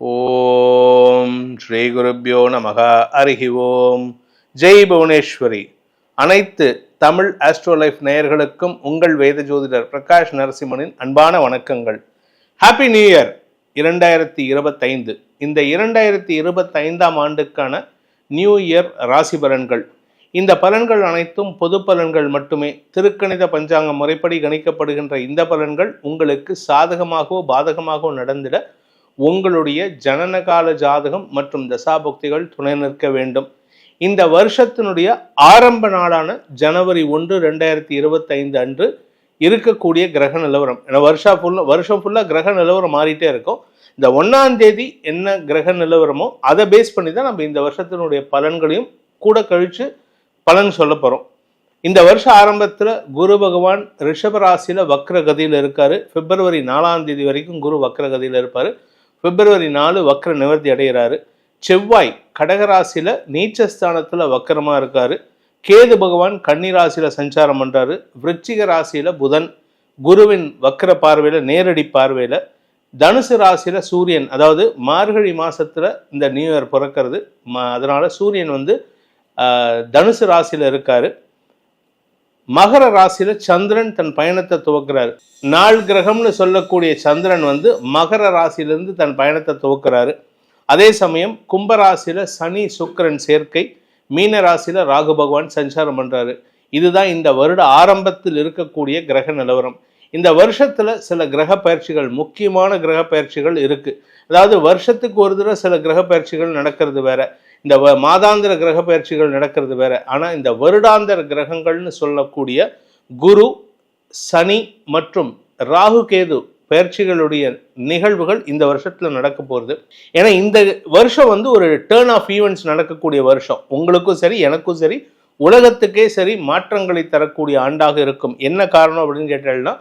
ஓம். ஸ்ரீ குருப்பியோ நமக. அருகி ஓம். ஜெய் புவனேஸ்வரி. அனைத்து தமிழ் ஆஸ்ட்ரோலைஃப் நேயர்களுக்கும் உங்கள் வேத ஜோதிடர் பிரகாஷ் நரசிம்மனின் அன்பான வணக்கங்கள். ஹாப்பி நியூ இயர் இரண்டாயிரத்தி இருபத்தைந்து. இந்த இரண்டாயிரத்தி இருபத்தைந்தாம் ஆண்டுக்கான நியூ இயர் ராசி பலன்கள். இந்த பலன்கள் அனைத்தும் பொது பலன்கள் மட்டுமே. திருக்கணித பஞ்சாங்க முறைப்படி கணிக்கப்படுகின்ற இந்த பலன்கள் உங்களுக்கு சாதகமாகவோ பாதகமாகவோ நடந்திட உங்களுடைய ஜனனகால ஜாதகம் மற்றும் தசாபக்திகள் துணை நிற்க வேண்டும். இந்த வருஷத்தினுடைய ஆரம்ப நாளான ஜனவரி ஒன்று ரெண்டாயிரத்தி இருபத்தைந்து அன்று இருக்கக்கூடிய கிரக நிலவரம். ஏன்னா வருஷம் ஃபுல்லாக வருஷம் ஃபுல்லாக கிரக நிலவரம் மாறிட்டே இருக்கும். இந்த ஒன்றாம் தேதி என்ன கிரக நிலவரமோ அதை பேஸ் பண்ணி தான் நம்ம இந்த வருஷத்தினுடைய பலன்களையும் கூட கழித்து பலன் சொல்ல போகிறோம் இந்த வருஷ ஆரம்பத்தில் குரு பகவான் ரிஷபராசியில் வக்ர கதியில் இருக்காரு. பிப்ரவரி நாலாம் தேதி வரைக்கும் குரு வக்ரகதியில் இருப்பார். பிப்ரவரி நாலு வக்கர நிவர்த்தி அடைகிறாரு. செவ்வாய் கடகராசியில் நீச்சஸ்தானத்தில் வக்கரமாக இருக்காரு. கேது பகவான் கன்னிராசியில் சஞ்சாரம் பண்ணுறாரு விருச்சிக ராசியில் புதன் குருவின் வக்கர பார்வையில் நேரடி பார்வையில். தனுசு ராசியில் சூரியன் அதாவது மார்கழி மாதத்தில் இந்த நியூ இயர் பிறக்கிறது. ம அதனால் சூரியன் வந்து தனுசு ராசியில் இருக்காரு. மகர ராசியில சந்திரன் தன் பயணத்தை துவக்கிறார். நாள் கிரகம்னு சொல்லக்கூடிய சந்திரன் வந்து மகர ராசியிலிருந்து தன் பயணத்தை துவக்கிறாரு. அதே சமயம் கும்பராசியில் சனி சுக்கிரன் சேர்க்கை மீன ராசியில ராகு பகவான் சஞ்சாரம் பண்றாரு. இதுதான் இந்த வருட ஆரம்பத்தில் இருக்கக்கூடிய கிரக நிலவரம். இந்த வருஷத்துல சில கிரக பயிற்சிகள் முக்கியமான கிரக பயிற்சிகள் இருக்கு. அதாவது வருஷத்துக்கு ஒரு தடவை சில கிரக பயிற்சிகள் நடக்கிறது வேற. இந்த மாதாந்திர கிரக பயிற்சிகள் நடக்கிறது வேற. ஆனால் இந்த வருடாந்திர கிரகங்கள்னு சொல்லக்கூடிய குரு சனி மற்றும் ராகு கேது பயிற்சிகளுடைய நிகழ்வுகள் இந்த வருஷத்தில் நடக்க போகிறது ஏன்னா இந்த வருஷம் வந்து ஒரு டேர்ன் ஆஃப் ஈவெண்ட்ஸ் நடக்கக்கூடிய வருஷம். உங்களுக்கும் சரி எனக்கும் சரி உலகத்துக்கே சரி மாற்றங்களை தரக்கூடிய ஆண்டாக இருக்கும். என்ன காரணம் அப்படின்னு கேட்டால்னா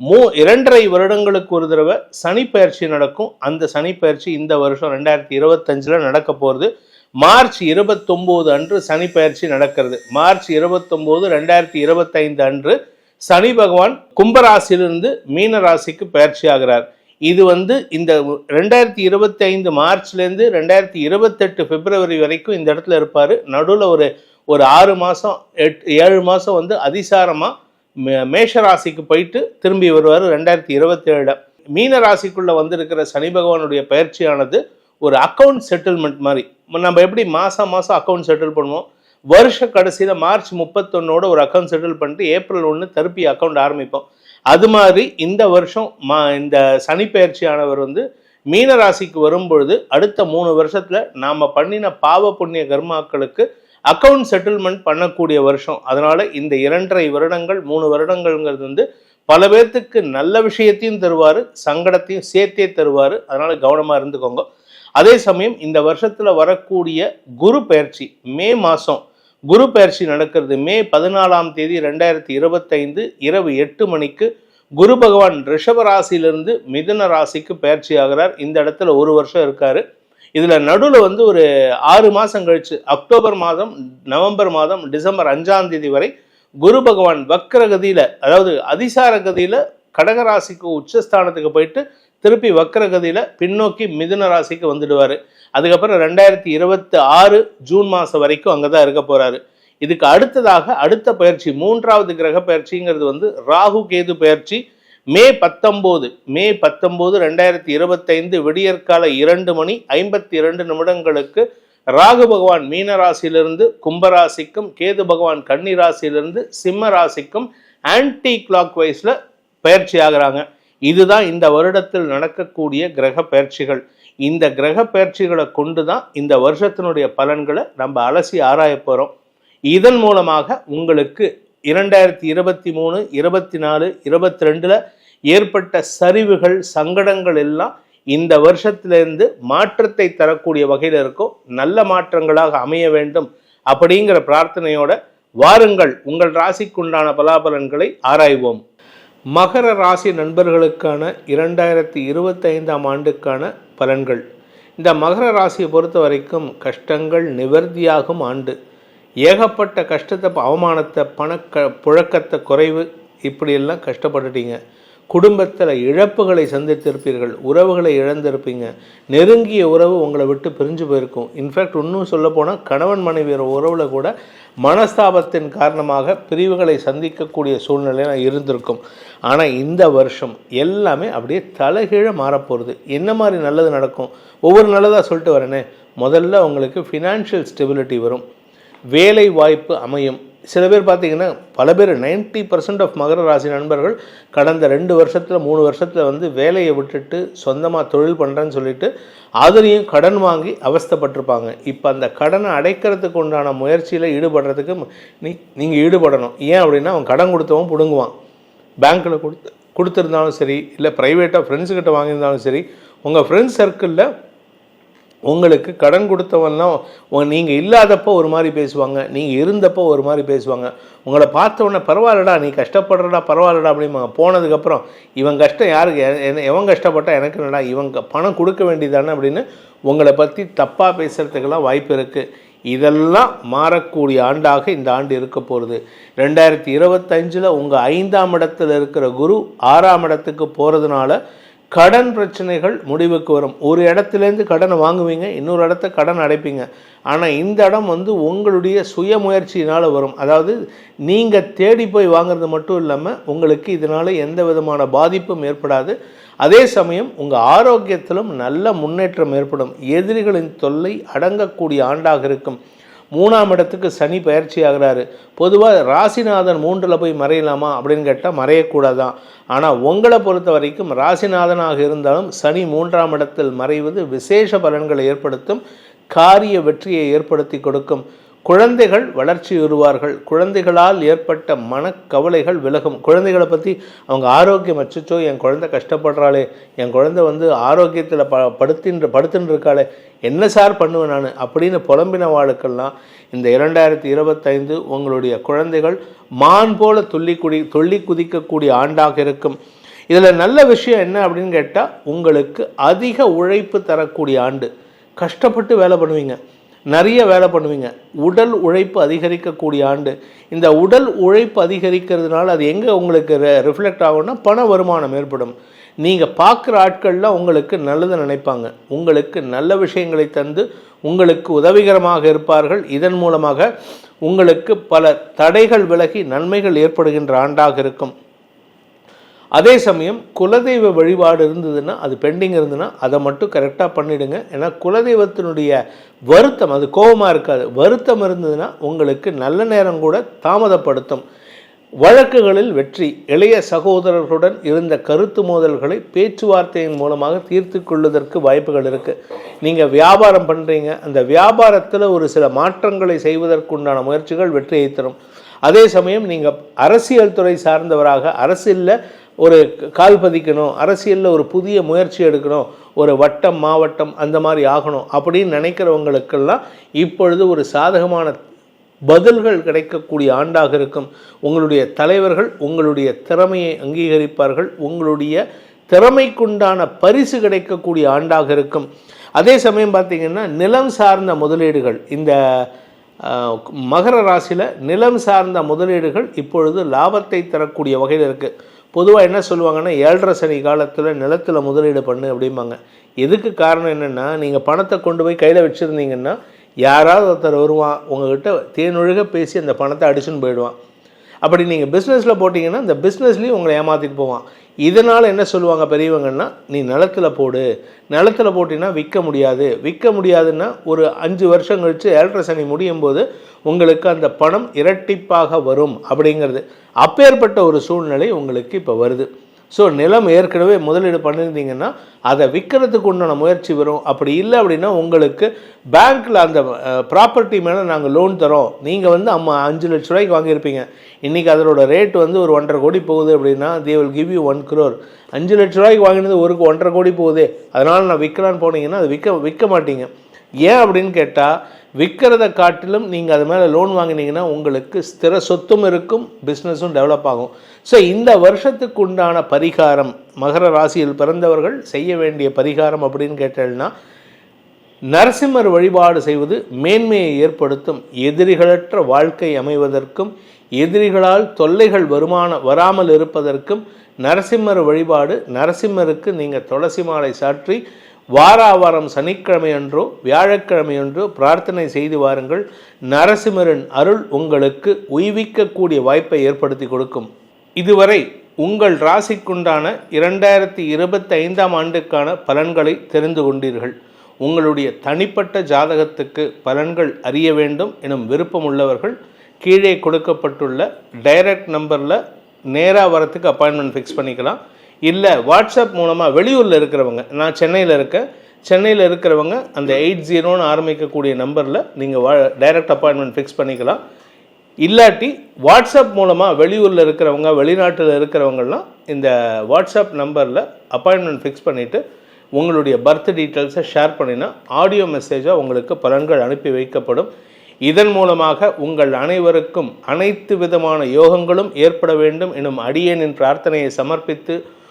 மூ இரண்டரை வருடங்களுக்கு ஒரு தடவை சனி பயிற்சி நடக்கும். அந்த சனி பயிற்சி இந்த வருஷம் ரெண்டாயிரத்தி இருபத்தஞ்சில் நடக்க போகிறது மார்ச் இருபத்தொம்போது அன்று சனி பயிற்சி நடக்கிறது. மார்ச் இருபத்தொம்போது ரெண்டாயிரத்தி இருபத்தைந்து அன்று சனி பகவான் கும்பராசியிலிருந்து மீன ராசிக்கு பயிற்சி ஆகிறார். இது வந்து இந்த ரெண்டாயிரத்தி இருபத்தி ஐந்து மார்ச்லேருந்து ரெண்டாயிரத்தி இருபத்தெட்டு பிப்ரவரி வரைக்கும் இந்த இடத்துல இருப்பார். நடுவில் ஒரு ஒரு ஆறு மாதம் எட் ஏழு மாதம் வந்து அதிசாரமாக மே மேஷராசிக்கு போயிட்டு திரும்பி வருவார் ரெண்டாயிரத்தி இருபத்தேழு. மீன ராசிக்குள்ளே வந்திருக்கிற சனி பகவானுடைய பயிற்சியானது ஒரு அக்கௌண்ட் செட்டில்மெண்ட் மாதிரி. நம்ம எப்படி மாதம் மாதம் அக்கௌண்ட் செட்டில் பண்ணுவோம்? வருஷ கடைசியில் மார்ச் முப்பத்தொன்னோட ஒரு அக்கௌண்ட் செட்டில் பண்ணிட்டு ஏப்ரல் ஒன்று திருப்பி அக்கௌண்ட் ஆரம்பிப்போம். அது மாதிரி இந்த வருஷம் மா இந்த சனிப்பெயர்ச்சியானவர் வந்து மீன ராசிக்கு வரும்பொழுது அடுத்த மூணு வருஷத்தில் நாம் பண்ணின பாவ புண்ணிய கர்மாக்களுக்கு அக்கௌண்ட் செட்டில்மெண்ட் பண்ணக்கூடிய வருஷம். அதனால் இந்த இரண்டரை வருடங்கள் மூணு வருடங்கள்ங்கிறது வந்து பல பேர்த்துக்கு நல்ல விஷயத்தையும் தருவார் சங்கடத்தையும் சேர்த்தே தருவார். அதனால் கவனமாக இருந்துக்கோங்க. அதே சமயம் இந்த வருஷத்துல வரக்கூடிய குரு பயிற்சி மே மாதம் குரு பயிற்சி நடக்கிறது. மே பதினாலாம் தேதி ரெண்டாயிரத்தி இருபத்தைந்து இரவு எட்டு மணிக்கு குரு பகவான் ரிஷப ராசியிலிருந்து மிதுன ராசிக்கு பயிற்சி ஆகிறார். இந்த இடத்துல ஒரு வருஷம் இருக்காரு. இதுல நடுவில் வந்து ஒரு ஆறு மாசம் கழிச்சு அக்டோபர் மாதம் நவம்பர் மாதம் டிசம்பர் அஞ்சாம் தேதி வரை குரு பகவான் வக்ர கதியில் அதாவது அதிசார கதியில கடகராசிக்கு உச்சஸ்தானத்துக்கு போயிட்டு திருப்பி வக்கரகதியில் பின்னோக்கி மிதுன ராசிக்கு வந்துடுவார். அதுக்கப்புறம் ரெண்டாயிரத்தி இருபத்தி ஆறு ஜூன் மாதம் வரைக்கும் அங்கே தான் இருக்க போகிறாரு இதுக்கு அடுத்ததாக அடுத்த பயிற்சி மூன்றாவது கிரக பயிற்சிங்கிறது வந்து ராகு கேது பயிற்சி. மே பத்தொம்போது மே பத்தொம்போது ரெண்டாயிரத்தி இருபத்தைந்து விடியற்கால இரண்டு மணி ஐம்பத்தி இரண்டு நிமிடங்களுக்கு ராகு பகவான் மீன ராசியிலிருந்து கும்பராசிக்கும் கேது பகவான் கன்னி ராசியிலிருந்து சிம்ம ராசிக்கும் ஆன்டி கிளாக் வைஸில் பயிற்சி ஆகிறாங்க. இதுதான் இந்த வருடத்தில் நடக்கக்கூடிய கிரக பயிற்சிகள். இந்த கிரக பயிற்சிகளை கொண்டு தான் இந்த வருஷத்தினுடைய பலன்களை நம்ம அலசி ஆராய போகிறோம் இதன் மூலமாக உங்களுக்கு இரண்டாயிரத்தி இருபத்தி மூணு இருபத்தி நாலு இருபத்தி ரெண்டில் ஏற்பட்ட சரிவுகள் சங்கடங்கள் எல்லாம் இந்த வருஷத்திலிருந்து மாற்றத்தை தரக்கூடிய வகையில் இருக்கும். நல்ல மாற்றங்களாக அமைய வேண்டும் அப்படிங்கிற பிரார்த்தனையோட வாருங்கள். உங்கள் ராசிக்குண்டான பலாபலன்களை ஆராய்வோம். மகர ராசி நண்பர்களுக்கான இரண்டாயிரத்தி இருபத்தைந்தாம் ஆண்டுக்கான பலன்கள். இந்த மகர ராசியை பொறுத்த வரைக்கும் கஷ்டங்கள் நிவர்த்தியாகும் ஆண்டு. ஏகப்பட்ட கஷ்டத்தை அவமானத்தை பணக்க புழக்கத்தை குறைவு இப்படியெல்லாம் கஷ்டப்பட்டுட்டீங்க. குடும்பத்தில் இழப்புகளை சந்தித்திருப்பீர்கள் உறவுகளை இழந்திருப்பீங்க. நெருங்கிய உறவு உங்களை விட்டு பிரிஞ்சு போயிருக்கும். இன்ஃபேக்ட் இன்னும் சொல்ல போனால் கணவன் மனைவி உறவில் கூட மனஸ்தாபத்தின் காரணமாக பிரிவுகளை சந்திக்கக்கூடிய சூழ்நிலை இருந்திருக்கும். ஆனால் இந்த வருஷம் எல்லாமே அப்படியே தலைகீழ மாறப்போகிறது என்ன மாதிரி நல்லது நடக்கும்? ஒவ்வொரு நல்லதாக சொல்லிட்டு வரேனே. முதல்ல உங்களுக்கு ஃபினான்ஷியல் ஸ்டெபிலிட்டி வரும். வேலை வாய்ப்பு அமையும். சில பேர் பார்த்தீங்கன்னா பல பேர் நைன்ட்டி பர்சன்ட் ஆஃப் மகர ராசி நண்பர்கள் கடந்த ரெண்டு வருஷத்தில் மூணு வருஷத்தில் வந்து வேலையை விட்டுட்டு சொந்தமாக தொழில் பண்ணுறேன்னு சொல்லிட்டு அதுலேயும் கடன் வாங்கி அவஸ்தைப்பட்டிருப்பாங்க. இப்போ அந்த கடனை அடைக்கிறதுக்கு உண்டான முயற்சியில் ஈடுபடுறதுக்கு நீ நீங்கள் ஈடுபடணும். ஏன் அப்படின்னா அவன் கடன் கொடுத்தவன் பிடுங்குவான். பேங்க்கில் கொடுத்து கொடுத்துருந்தாலும் சரி இல்லை ப்ரைவேட்டாக ஃப்ரெண்ட்ஸுக்கிட்ட வாங்கியிருந்தாலும் சரி உங்கள் ஃப்ரெண்ட்ஸ் சர்க்கிளில் உங்களுக்கு கடன் கொடுத்தவன்லாம் நீங்கள் இல்லாதப்போ ஒரு மாதிரி பேசுவாங்க நீங்கள் இருந்தப்போ ஒரு மாதிரி பேசுவாங்க. உங்களை பார்த்த உடனே பரவாயில்லடா நீ கஷ்டப்படுறடா பரவாயில்லடா அப்படிம்பாங்க. போனதுக்கப்புறம் இவன் கஷ்டம் யாருக்கு? எ- எவன் கஷ்டப்பட்டா எனக்கு என்னடா இவங்க பணம் கொடுக்க வேண்டியதானே அப்படின்னு உங்களை பற்றி தப்பாக பேசுகிறதுக்கெல்லாம் வாய்ப்பு இருக்குது இதெல்லாம் மாறக்கூடிய ஆண்டாக இந்த ஆண்டு இருக்க போகிறது ரெண்டாயிரத்தி இருபத்தஞ்சில் உங்கள் ஐந்தாம் இடத்துல இருக்கிற குரு ஆறாம் இடத்துக்கு போகிறதுனால கடன் பிரச்சனைகள் முடிவுக்கு வரும். ஒரு இடத்துலேருந்து கடனை வாங்குவீங்க இன்னொரு இடத்த கடன் அடைப்பீங்க. ஆனால் இந்த இடம் வந்து உங்களுடைய சுய முயற்சியினால் வரும். அதாவது நீங்கள் தேடி போய் வாங்குறது மட்டும் இல்லாமல் உங்களுக்கு இதனால் எந்த விதமான பாதிப்பும் ஏற்படாது. அதே சமயம் உங்கள் ஆரோக்கியத்திலும் நல்ல முன்னேற்றம் ஏற்படும். எதிரிகளின் தொல்லை அடங்கக்கூடிய ஆண்டாக இருக்கும். மூணாம் இடத்துக்கு சனி பயிற்சி ஆகிறாரு. பொதுவாக ராசிநாதன் மூன்றில் போய் மறையலாமா அப்படின்னு கேட்டால் மறையக்கூடாதான். ஆனால் உங்களை பொறுத்த வரைக்கும் ராசிநாதனாக இருந்தாலும் சனி மூன்றாம் இடத்தில் மறைவது விசேஷ பலன்களை ஏற்படுத்தும் காரிய வெற்றியை ஏற்படுத்தி கொடுக்கும். குழந்தைகள் வளர்ச்சி பெறுவார்கள் குழந்தைகளால் ஏற்பட்ட மனக்கவலைகள் விலகும். குழந்தைகளை பற்றி அவங்க ஆரோக்கியம் அச்சோ என் குழந்தை கஷ்டப்படுறாளே என் குழந்தை வந்து ஆரோக்கியத்தில் ப படுத்தின்ற படுத்துன்னு இருக்காளே என்ன சார் பண்ணுவேன் நான்? அப்படின்னு புலம்பின வாழ்க்கெல்லாம் இந்த இரண்டாயிரத்தி இருபத்தைந்து உங்களுடைய குழந்தைகள் மான் போல துள்ளி குடி துள்ளி குதிக்கக்கூடிய ஆண்டாக இருக்கும். இதில் நல்ல விஷயம் என்ன அப்படின்னு கேட்டால் உங்களுக்கு அதிக உழைப்பு தரக்கூடிய ஆண்டு. கஷ்டப்பட்டு வேலை பண்ணுவீங்க. நிறைய வேலை பண்ணுவீங்க. உடல் உழைப்பு அதிகரிக்கக்கூடிய ஆண்டு. இந்த உடல் உழைப்பு அதிகரிக்கிறதுனால அது எங்கே உங்களுக்கு ரிஃப்ளெக்ட் ஆகும்னா பண வருமானம் ஏற்படும். நீங்கள் பார்க்குற ஆட்கள்லாம் உங்களுக்கு நல்லதை நினைப்பாங்க. உங்களுக்கு நல்ல விஷயங்களை தந்து உங்களுக்கு உதவிகரமாக இருப்பார்கள். இதன் மூலமாக உங்களுக்கு பல தடைகள் விலகி நன்மைகள் ஏற்படுகின்ற ஆண்டாக இருக்கும். அதே சமயம் குலதெய்வ வழிபாடு இருந்ததுன்னா அது பெண்டிங் இருந்ததுன்னா அதை மட்டும் கரெக்டாக பண்ணிடுங்க. ஏன்னா குலதெய்வத்தினுடைய வருத்தம் அது கோபமாக இருக்காது. வருத்தம் இருந்ததுன்னா உங்களுக்கு நல்ல நேரம் கூட தாமதப்படுத்தும். வழக்குகளில் வெற்றி இளைய சகோதரர்களுடன் இருந்த கருத்து மோதல்களை பேச்சுவார்த்தையின் மூலமாக தீர்த்து கொள்வதற்கு வாய்ப்புகள் இருக்குது நீங்கள் வியாபாரம் பண்ணுறீங்க அந்த வியாபாரத்தில் ஒரு சில மாற்றங்களை செய்வதற்குண்டான முயற்சிகள் வெற்றியை தரும். அதே சமயம் நீங்கள் அரசியல் துறை சார்ந்தவராக அரசியலில் ஒரு கால் பதிக்கணும் அரசியலில் ஒரு புதிய முயற்சி எடுக்கணும் ஒரு வட்டம் மாவட்டம் அந்த மாதிரி ஆகணும் அப்படின்னு நினைக்கிறவங்களுக்கெல்லாம் இப்பொழுது ஒரு சாதகமான பதில்கள் கிடைக்கக்கூடிய ஆண்டாக இருக்கும். உங்களுடைய தலைவர்கள் உங்களுடைய திறமையை அங்கீகரிப்பார்கள். உங்களுடைய திறமைக்குண்டான பரிசு கிடைக்கக்கூடிய ஆண்டாக இருக்கும். அதே சமயம் பார்த்திங்கன்னா நிலம் சார்ந்த முதலீடுகள் இந்த மகர ராசியில் நிலம் சார்ந்த முதலீடுகள் இப்பொழுது லாபத்தை தரக்கூடிய வகையில் இருக்குது பொதுவாக என்ன சொல்லுவாங்கன்னா ஏழரை சனி காலத்தில் நிலத்தில் முதலீடு பண்ணு அப்படிம்பாங்க. எதுக்கு காரணம் என்னென்னா நீங்கள் பணத்தை கொண்டு போய் கையில் வச்சுருந்தீங்கன்னா யாராவது ஒருத்தர் வருவான் உங்ககிட்ட தேனொழுக பேசி அந்த பணத்தை அடிச்சுன்னு போயிடுவான். அப்படி நீங்கள் பிஸ்னஸில் போட்டிங்கன்னா இந்த பிஸ்னஸ்லேயும் உங்களை ஏமாற்றிட்டு போவான். இதனால் என்ன சொல்லுவாங்க பெரியவங்கன்னா நீ நிலத்தில் போடு. நிலத்தில் போட்டினா விற்க முடியாது. விற்க முடியாதுன்னா ஒரு அஞ்சு வருஷம் கழித்து ஏழரை சனி முடியும் போது உங்களுக்கு அந்த பணம் இரட்டிப்பாக வரும். அப்படிங்கிறது அப்பேற்பட்ட ஒரு சூழ்நிலை உங்களுக்கு இப்போ வருது. ஸோ நிலம் ஏற்கனவே முதலீடு பண்ணியிருந்தீங்கன்னா அதை விற்கிறதுக்கு உண்டான முயற்சி வரும். அப்படி இல்லை அப்படின்னா உங்களுக்கு பேங்க்கில் அந்த ப்ராப்பர்ட்டி மேலே நாங்கள் லோன் தரோம். நீங்கள் வந்து அம்மா அஞ்சு லட்ச ரூபாய்க்கு வாங்கியிருப்பீங்க. இன்றைக்கி அதனோட ரேட் வந்து ஒரு ஒன்றரை கோடி போகுது அப்படின்னா they will give you one crore அஞ்சு லட்ச ரூபாய்க்கு வாங்கினது ஒரு ஒன்றரை கோடி போகுது. அதனால் நான் விற்கலான்னு போனீங்கன்னா அது விற்க விற்க மாட்டீங்க. ஏன் அப்படின்னு கேட்டால் விற்கிறத காட்டிலும் நீங்கள் அது மேலே லோன் வாங்கினீங்கன்னா உங்களுக்கு ஸ்திர சொத்தும் இருக்கும் பிஸ்னஸும் டெவலப் ஆகும். ஸோ இந்த வருஷத்துக்கு உண்டான பரிகாரம் மகர ராசியில் பிறந்தவர்கள் செய்ய வேண்டிய பரிகாரம் அப்படின்னு கேட்டேன்னா நரசிம்மர் வழிபாடு செய்வது மேன்மையை ஏற்படுத்தும் எதிரிகளற்ற வாழ்க்கை அமைவதற்கும் எதிரிகளால் தொல்லைகள் வருமான வராமல் இருப்பதற்கும் நரசிம்மர் வழிபாடு நரசிம்மருக்கு நீங்கள் துளசி மாலை சாற்றி வார வாரம் சனிக்கிழமையன்றோ வியாழக்கிழமையன்றோ பிரார்த்தனை செய்து வாருங்கள். நரசிம்மரின் அருள் உங்களுக்கு உய்விக்கக்கூடிய வாய்ப்பை ஏற்படுத்தி கொடுக்கும். இதுவரை உங்கள் ராசிக்குண்டான இரண்டாயிரத்தி இருபத்தி ஐந்தாம் ஆண்டுக்கான பலன்களை தெரிந்து கொண்டீர்கள். உங்களுடைய தனிப்பட்ட ஜாதகத்துக்கு பலன்கள் அறிய வேண்டும் எனும் விருப்பம் உள்ளவர்கள் கீழே கொடுக்கப்பட்டுள்ள டைரக்ட் நம்பரில் நேராக வரத்துக்கு அப்பாயின்மெண்ட் ஃபிக்ஸ் பண்ணிக்கலாம். இல்லை வாட்ஸ்அப் மூலமாக வெளியூரில் இருக்கிறவங்க நான் சென்னையில் இருக்கேன் சென்னையில் இருக்கிறவங்க அந்த எயிட் ஜீரோன்னு ஆரம்பிக்கக்கூடிய நம்பரில் நீங்கள் வா டைரக்ட் அப்பாயின்மெண்ட் ஃபிக்ஸ் பண்ணிக்கலாம். இல்லாட்டி வாட்ஸ்அப் மூலமாக வெளியூரில் இருக்கிறவங்க வெளிநாட்டில் இருக்கிறவங்கலாம் இந்த வாட்ஸ்அப் நம்பரில் அப்பாயின்மெண்ட் ஃபிக்ஸ் பண்ணிவிட்டு உங்களுடைய பர்த் டீட்டெயில்ஸை ஷேர் பண்ணினா ஆடியோ மெசேஜாக உங்களுக்கு பலன்கள் அனுப்பி வைக்கப்படும். இதன் மூலமாக உங்கள் அனைவருக்கும் அனைத்து விதமான யோகங்களும் ஏற்பட வேண்டும் எனும் அடியேனின் பிரார்த்தனையை சமர்ப்பித்து